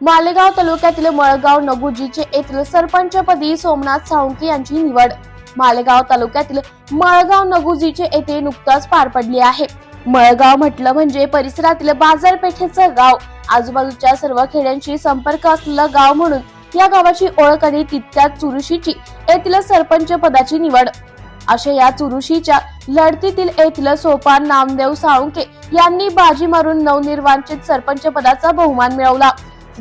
मालेगाव तालुक्यातील मळगाव नगुजीचे येथील सरपंचपदी सोमनाथ साळुंके यांची निवड. मालेगाव तालुक्यातील मळगाव नगुजीचे येथे नुकताच पार पडली आहे. मळगाव म्हटलं म्हणजे परिसरातील बाजारपेठेचं गाव. आजूबाजूच्या सर्व खेड्यांशी संपर्क असलेलं गाव म्हणून या गावाची ओळख आणि तितक्याच चुरुशीची येथील सरपंच पदाची निवड. अशा या चुरुशीच्या लढतीतील येथील सोपान नामदेव साळुंके यांनी बाजी मारून नवनिर्वाचित सरपंच पदाचा बहुमान मिळवला.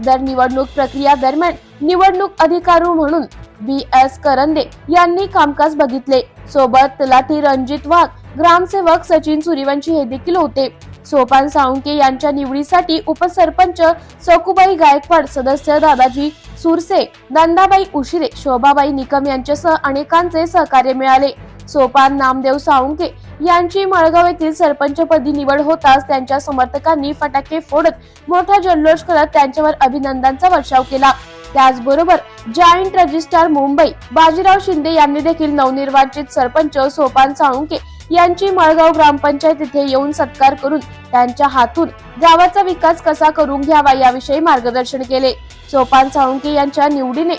दर निवडणूक प्रक्रिया दरम्यान निवडणूक अधिकारी म्हणून बी एस करंदे यांनी कामकाज बघितले. सोबत तलाठी रणजित वाघ ग्रामसेवक सचिन सूर्यवंशी हे देखील होते. सोपान साळुंके यांच्या निवडीसाठी उपसरपंच सकुबाई गायकवाड सदस्य दादाजी सुरसे नंदाबाई उशिरे शोभाबाई निकम यांच्यासह अनेकांचे सहकार्य मिळाले. सोपान नामदेव साळुंके यांची मळगाव येथील सरपंचपदी निवड होताच त्यांच्या समर्थकांनी फटाके फोडत मोठा जल्लोष करत त्यांच्यावर अभिनंदनचा वर्षाव केला. त्याचबरोबर जॉईंट रजिस्ट्रार मुंबई बाजीराव शिंदे यांनी देखील नवनिर्वाचित सरपंच सोपान साळुंके यांची मळगाव ग्रामपंचायत इथे येऊन सत्कार करून त्यांच्या हातून गावाचा विकास कसा करून घ्यावा याविषयी मार्गदर्शन केले. सोपान साळुंके यांच्या निवडीने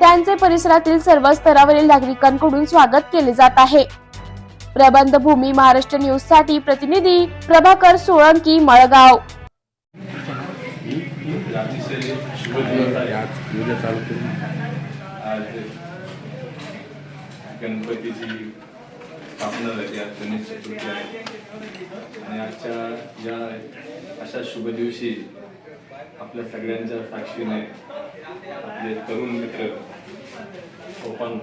त्यांचे परिसरातील सर्व स्तरावरील नागरिकांकडून स्वागत केले जात आहे. प्रबंध भूमी महाराष्ट्र न्यूजसाठी प्रतिनिधी प्रभाकर सोळंकी मळगाव. गणपतीची स्थापना झाली आज गणेश चतुर्थी आहे आणि आजच्या या अशा शुभ दिवशी आपल्या सगळ्यांच्या साक्षीने आपले तरुण मित्र सोपान